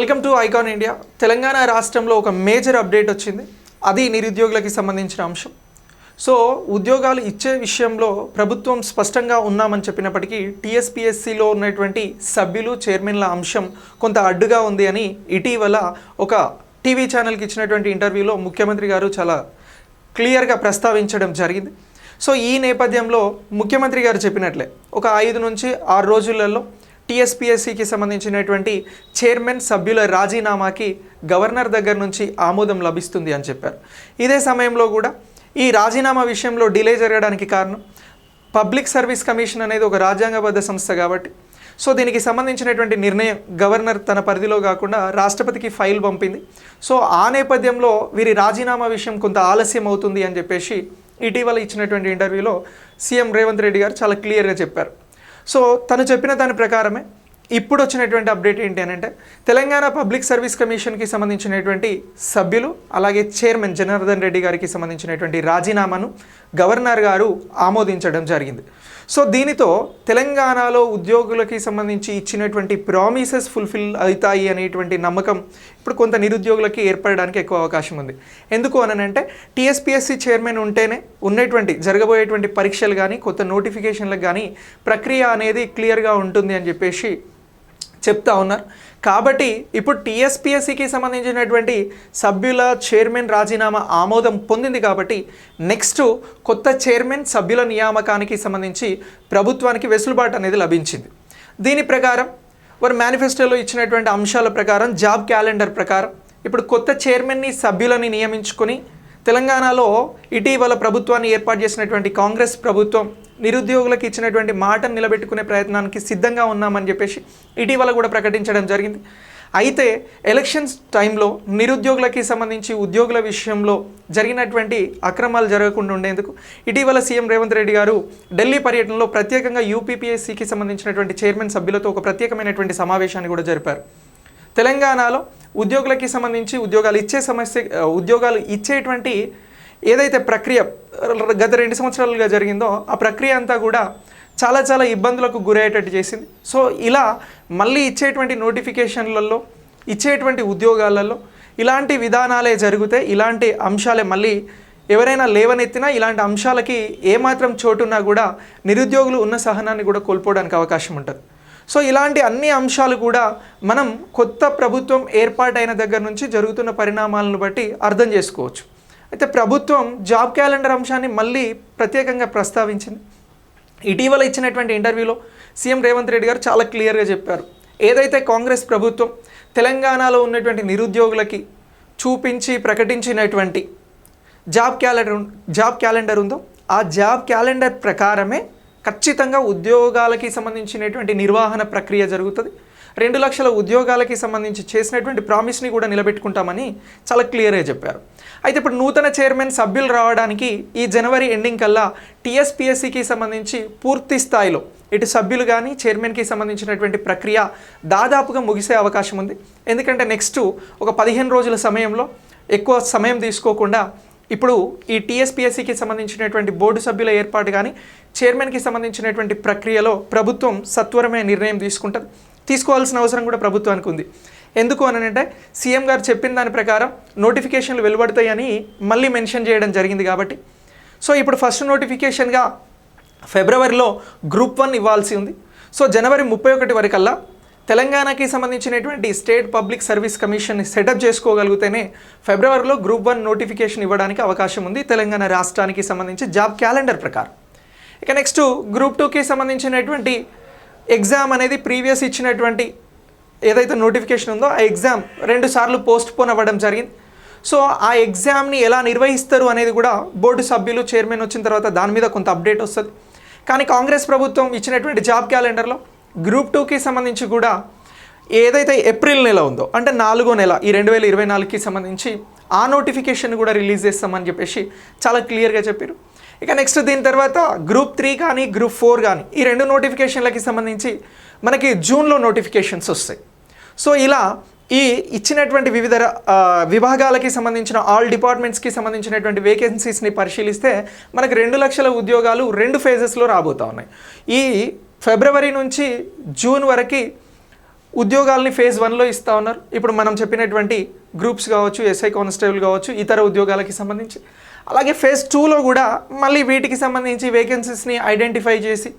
Welcome to icon India Telangana రాష్ట్రంలో ఒక major update వచ్చింది. అది నిరుద్యోగులకి సంబంధించిన అంశం. సో ఉద్యోగాలు ఇచ్చే విషయంలో ప్రభుత్వం స్పష్టంగా ఉన్నామని చెప్పినప్పటికీ టీఎస్పీఎస్సిలో ఉన్నటువంటి సభ్యులు చైర్మన్ల అంశం కొంత అడ్డుగా ఉంది అని ఇటీవల ఒక టీవీ ఛానల్కి ఇచ్చినటువంటి ఇంటర్వ్యూలో ముఖ్యమంత్రి గారు చాలా క్లియర్గా ప్రస్తావించడం జరిగింది. సో ఈ నేపథ్యంలో ముఖ్యమంత్రి గారు చెప్పినట్లే ఒక ఐదు నుంచి ఆరు రోజులలో టీఎస్పీఎస్సికి సంబంధించినటువంటి చైర్మన్ సభ్యుల రాజీనామాకి గవర్నర్ దగ్గర నుంచి ఆమోదం లభిస్తుంది అని చెప్పారు. ఇదే సమయంలో కూడా ఈ రాజీనామా విషయంలో డిలే జరగడానికి కారణం పబ్లిక్ సర్వీస్ కమిషన్ అనేది ఒక రాజ్యాంగబద్ధ సంస్థ కాబట్టి. సో దీనికి సంబంధించినటువంటి నిర్ణయం గవర్నర్ తన పరిధిలో కాకుండా రాష్ట్రపతికి ఫైల్ పంపింది. సో ఆ నేపథ్యంలో వీరి రాజీనామా విషయం కొంత ఆలస్యం అవుతుంది అని చెప్పేసి ఇటీవల ఇచ్చినటువంటి ఇంటర్వ్యూలో సీఎం రేవంత్ రెడ్డి గారు చాలా క్లియర్గా చెప్పారు. సో తను చెప్పిన దాని ప్రకారమే ఇప్పుడు వచ్చినటువంటి అప్డేట్ ఏంటి అని అంటే తెలంగాణ పబ్లిక్ సర్వీస్ కమిషన్కి సంబంధించినటువంటి సభ్యులు అలాగే చైర్మన్ జనార్దన్ రెడ్డి గారికి సంబంధించినటువంటి రాజీనామాను గవర్నర్ గారు ఆమోదించడం జరిగింది. సో దీనితో తెలంగాణలో ఉద్యోగులకి సంబంధించి ఇచ్చినటువంటి ప్రామిసెస్ ఫుల్ఫిల్ అవుతాయి అనేటువంటి నమ్మకం ఇప్పుడు కొంత నిరుద్యోగులకి ఏర్పడడానికి ఎక్కువ అవకాశం ఉంది. ఎందుకు అనంటే టీఎస్పీఎస్సీ చైర్మన్ ఉంటేనే ఉన్నటువంటి జరగబోయేటువంటి పరీక్షలు కానీ కొత్త నోటిఫికేషన్లకు కానీ ప్రక్రియ అనేది క్లియర్గా ఉంటుంది అని చెప్పేసి చెప్తా ఉన్నారు. కాబట్టి ఇప్పుడు టీఎస్పీఎస్సికి సంబంధించినటువంటి సభ్యుల చైర్మన్ రాజీనామా ఆమోదం పొందింది కాబట్టి నెక్స్ట్ కొత్త చైర్మన్ సభ్యుల నియామకానికి సంబంధించి ప్రభుత్వానికి వెసులుబాటు అనేది లభించింది. దీని ప్రకారం వారు మేనిఫెస్టోలో ఇచ్చినటువంటి అంశాల ప్రకారం జాబ్ క్యాలెండర్ ప్రకారం ఇప్పుడు కొత్త చైర్మన్ని సభ్యులని నియమించుకొని తెలంగాణలో ఇటీవల ప్రభుత్వాన్ని ఏర్పాటు చేసినటువంటి కాంగ్రెస్ ప్రభుత్వం నిరుద్యోగులకు ఇచ్చినటువంటి మాటను నిలబెట్టుకునే ప్రయత్నానికి సిద్ధంగా ఉన్నామని చెప్పేసి ఇటీవల కూడా ప్రకటించడం జరిగింది. అయితే ఎలక్షన్స్ టైంలో నిరుద్యోగులకి సంబంధించి ఉద్యోగుల విషయంలో జరిగినటువంటి అక్రమాలు జరగకుండా ఉండేందుకు ఇటీవల సీఎం రేవంత్ రెడ్డి గారు ఢిల్లీ పర్యటనలో ప్రత్యేకంగా యూపీపీఎస్సీకి సంబంధించినటువంటి చైర్మన్ సభ్యులతో ఒక ప్రత్యేకమైనటువంటి సమావేశాన్ని కూడా జరిపారు. తెలంగాణలో ఉద్యోగులకి సంబంధించి ఉద్యోగాలు ఇచ్చే సమస్య ఉద్యోగాలు ఇచ్చేటువంటి ఏదైతే ప్రక్రియ గత రెండు సంవత్సరాలుగా జరిగిందో ఆ ప్రక్రియ అంతా కూడా చాలా చాలా ఇబ్బందులకు గురయ్యేటట్టు చేసింది. సో ఇలా మళ్ళీ ఇచ్చేటువంటి నోటిఫికేషన్లలో ఇచ్చేటువంటి ఉద్యోగాలలో ఇలాంటి విధానాలే జరిగితే ఇలాంటి అంశాలే మళ్ళీ ఎవరైనా లేవనెత్తినా ఇలాంటి అంశాలకి ఏమాత్రం చోటున్నా కూడా నిరుద్యోగులు ఉన్న సహనాన్ని కూడా కోల్పోవడానికి అవకాశం ఉంటుంది. సో ఇలాంటి అన్ని అంశాలు కూడా మనం కొత్త ప్రభుత్వం ఏర్పాటైన దగ్గర నుంచి జరుగుతున్న పరిణామాలను బట్టి అర్థం చేసుకోవచ్చు. అయితే ప్రభుత్వం జాబ్ క్యాలెండర్ అంశాన్ని మళ్ళీ ప్రత్యేకంగా ప్రస్తావించింది. ఇటీవల ఇచ్చినటువంటి ఇంటర్వ్యూలో సీఎం రేవంత్ రెడ్డి గారు చాలా క్లియర్గా చెప్పారు. ఏదైతే కాంగ్రెస్ ప్రభుత్వం తెలంగాణలో ఉన్నటువంటి నిరుద్యోగులకి చూపించి ప్రకటించినటువంటి జాబ్ క్యాలెండర్ జాబ్ క్యాలెండర్ ఉందో ఆ జాబ్ క్యాలెండర్ ప్రకారమే ఖచ్చితంగా ఉద్యోగాలకి సంబంధించినటువంటి నిర్వహణ ప్రక్రియ జరుగుతుంది. రెండు లక్షల ఉద్యోగాలకి సంబంధించి చేసినటువంటి ప్రామిస్ని కూడా నిలబెట్టుకుంటామని చాలా క్లియర్గా చెప్పారు. అయితే ఇప్పుడు నూతన చైర్మన్ సభ్యులు రావడానికి ఈ జనవరి ఎండింగ్ కల్లా టీఎస్పిఎస్సికి సంబంధించి పూర్తి స్థాయిలో ఇటు సభ్యులు కానీ చైర్మన్కి సంబంధించినటువంటి ప్రక్రియ దాదాపుగా ముగిసే అవకాశం ఉంది. ఎందుకంటే నెక్స్ట్ ఒక పదిహేను రోజుల సమయంలో ఎక్కువ సమయం తీసుకోకుండా ఇప్పుడు ఈ టీఎస్పీఎస్సికి సంబంధించినటువంటి బోర్డు సభ్యుల ఏర్పాటు కానీ చైర్మన్కి సంబంధించినటువంటి ప్రక్రియలో ప్రభుత్వం సత్వరమే నిర్ణయం తీసుకుంటుంది తీసుకోవాల్సిన అవసరం కూడా ప్రభుత్వానికి ఉంది. ఎందుకు అని అంటే సీఎం గారు చెప్పిన దాని ప్రకారం నోటిఫికేషన్లు వెలువడతాయని మళ్ళీ మెన్షన్ చేయడం జరిగింది కాబట్టి. సో ఇప్పుడు ఫస్ట్ నోటిఫికేషన్గా ఫిబ్రవరిలో గ్రూప్ వన్ ఇవ్వాల్సి ఉంది. సో జనవరి ముప్పై ఒకటి వరకల్లా తెలంగాణకి సంబంధించినటువంటి state public service commission setup చేసుకోగలిగితేనే ఫిబ్రవరిలో గ్రూప్ వన్ నోటిఫికేషన్ ఇవ్వడానికి అవకాశం ఉంది. తెలంగాణ రాష్ట్రానికి సంబంధించి జాబ్ క్యాలెండర్ ప్రకారం. ఇక నెక్స్ట్ గ్రూప్ టూకి సంబంధించినటువంటి ఎగ్జామ్ అనేది ప్రీవియస్ ఇచ్చినటువంటి ఏదైతే నోటిఫికేషన్ ఉందో ఆ ఎగ్జామ్ రెండు సార్లు పోస్ట్ పోన్ అవ్వడం జరిగింది. సో ఆ ఎగ్జామ్ని ఎలా నిర్వహిస్తారు అనేది కూడా బోర్డు సభ్యులు చైర్మన్ వచ్చిన తర్వాత దాని మీద కొంత అప్డేట్ వస్తుంది. కానీ కాంగ్రెస్ ప్రభుత్వం ఇచ్చినటువంటి జాబ్ క్యాలెండర్లో గ్రూప్ టూకి సంబంధించి కూడా ఏదైతే ఏప్రిల్ నెల ఉందో అంటే నాలుగో నెల ఈ రెండు వేల ఇరవై నాలుగుకి సంబంధించి ఆ నోటిఫికేషన్ కూడా రిలీజ్ చేస్తామని చెప్పేసి చాలా క్లియర్గా చెప్పారు. ఇక నెక్స్ట్ దీని తర్వాత గ్రూప్ త్రీ కానీ గ్రూప్ ఫోర్ కానీ ఈ రెండు నోటిఫికేషన్లకి సంబంధించి మనకి జూన్లో నోటిఫికేషన్స్ వస్తాయి. సో ఇలా ఈ ఇచ్చినటువంటి వివిధ విభాగాలకి సంబంధించిన ఆల్ డిపార్ట్మెంట్స్కి సంబంధించినటువంటి వేకెన్సీస్ని పరిశీలిస్తే మనకు రెండు లక్షల ఉద్యోగాలు రెండు ఫేజెస్లో రాబోతా ఉన్నాయి. ఈ ఫిబ్రవరి నుంచి జూన్ వరకు ఉద్యోగాల్ని ఫేజ్ వన్లో ఇస్తా ఉన్నారు. ఇప్పుడు మనం చెప్పినటువంటి గ్రూప్స్ కావచ్చు ఎస్ఐ కానిస్టేబుల్ కావచ్చు ఇతర ఉద్యోగాలకి సంబంధించి. అలాగే ఫేజ్ టూలో కూడా మళ్ళీ వీటికి సంబంధించి వేకెన్సీస్ని ఐడెంటిఫై చేసి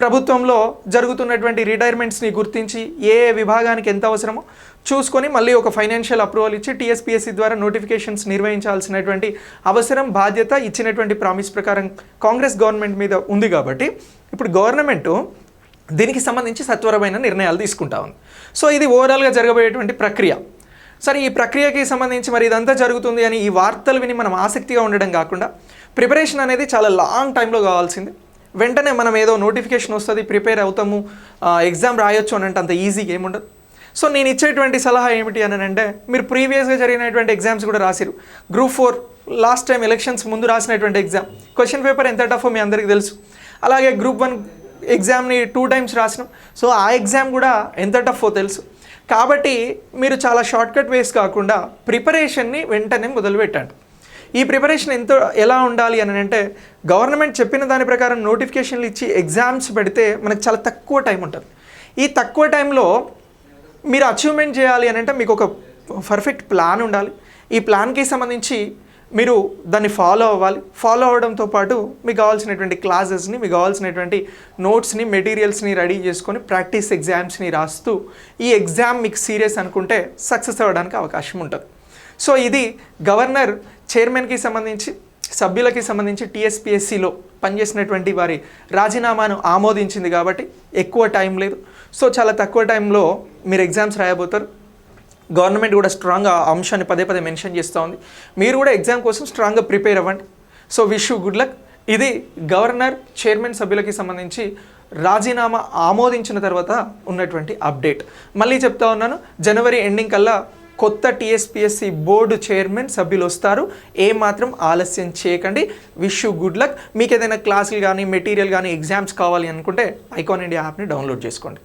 ప్రభుత్వంలో జరుగుతున్నటువంటి రిటైర్మెంట్స్ని గుర్తించి ఏ ఏ విభాగానికి ఎంత అవసరమో చూసుకొని మళ్ళీ ఒక ఫైనాన్షియల్ అప్రూవల్ ఇచ్చి టీఎస్పీఎస్సీ ద్వారా నోటిఫికేషన్స్ నిర్వహించాల్సినటువంటి అవసరం బాధ్యత ఇచ్చినటువంటి ప్రామిస్ ప్రకారం కాంగ్రెస్ గవర్నమెంట్ మీద ఉంది కాబట్టి ఇప్పుడు గవర్నమెంట్ దీనికి సంబంధించి సత్వరమైన నిర్ణయాలు తీసుకుంటా ఉంది. సో ఇది ఓవరాల్గా జరగబోయేటువంటి ప్రక్రియ. సరే ఈ ప్రక్రియకి సంబంధించి మరి ఇదంతా జరుగుతుంది అని ఈ వార్తలు విని మనం ఆసక్తిగా ఉండడం కాకుండా ప్రిపరేషన్ అనేది చాలా లాంగ్ టైంలో కావాల్సింది. వెంటనే మనం ఏదో నోటిఫికేషన్ వస్తుంది ప్రిపేర్ అవుతాము ఎగ్జామ్ రాయొచ్చు అని అంటే అంత ఈజీగా ఏముండదు సో నేను ఇచ్చేటువంటి సలహా ఏమిటి అని అంటే మీరు ప్రీవియస్గా జరిగినటువంటి ఎగ్జామ్స్ కూడా రాసిరు. Group four last time elections ముందు రాసినటువంటి ఎగ్జామ్ క్వశ్చన్ పేపర్ ఎంత టఫో మీ అందరికీ తెలుసు. అలాగే గ్రూప్ వన్ ఎగ్జామ్ని టూ టైమ్స్ రాసినాం. సో ఆ ఎగ్జామ్ కూడా ఎంత టఫో తెలుసు. కాబట్టి మీరు చాలా షార్ట్కట్ వేస్ కాకుండా ప్రిపరేషన్ని వెంటనే మొదలుపెట్టండి. ఈ ప్రిపరేషన్ ఎంత ఎలా ఉండాలి అని అంటే గవర్నమెంట్ చెప్పిన దాని ప్రకారం నోటిఫికేషన్లు ఇచ్చి ఎగ్జామ్స్ పెడితే మనకు చాలా తక్కువ టైం ఉంటుంది. ఈ తక్కువ టైంలో మీరు అచీవ్మెంట్ చేయాలి అని అంటే మీకు ఒక పర్ఫెక్ట్ ప్లాన్ ఉండాలి. ఈ ప్లాన్కి సంబంధించి మీరు దాన్ని ఫాలో అవ్వాలి. ఫాలో అవ్వడంతో పాటు మీకు కావాల్సినటువంటి క్లాసెస్ని మీకు కావాల్సినటువంటి నోట్స్ని మెటీరియల్స్ని రెడీ చేసుకొని ప్రాక్టీస్ ఎగ్జామ్స్ని రాస్తూ ఈ ఎగ్జామ్ మీకు సీరియస్ అనుకుంటే సక్సెస్ అవ్వడానికి అవకాశం ఉంటుంది. సో ఇది గవర్నర్ చైర్మన్కి సంబంధించి సభ్యులకి సంబంధించి టీఎస్పిఎస్సిలో పనిచేసినటువంటి వారి రాజీనామాను ఆమోదించింది కాబట్టి ఎక్కువ టైం లేదు. సో చాలా తక్కువ టైంలో మీరు ఎగ్జామ్స్ రాయబోతారు. గవర్నమెంట్ కూడా స్ట్రాంగ్గా ఆ అంశాన్ని పదే పదే మెన్షన్ చేస్తూ ఉంది. మీరు కూడా ఎగ్జామ్ కోసం స్ట్రాంగ్గా ప్రిపేర్ అవ్వండి. So wish good luck. ఇది గవర్నర్ చైర్మన్ సభ్యులకి సంబంధించి రాజీనామా ఆమోదించిన తర్వాత ఉన్నటువంటి అప్డేట్. మళ్ళీ చెప్తా ఉన్నాను జనవరి ఎండింగ్ కల్లా కొత్త టీఎస్పిఎస్సి బోర్డు చైర్మన్ సభ్యులు వస్తారు. ఏమాత్రం ఆలస్యం చేయకండి. Wish you good luck. మీకు ఏదైనా క్లాసులు కానీ మెటీరియల్ కానీ ఎగ్జామ్స్ కావాలి అనుకుంటే ఐకాన్ ఇండియా యాప్ని డౌన్లోడ్ చేసుకోండి.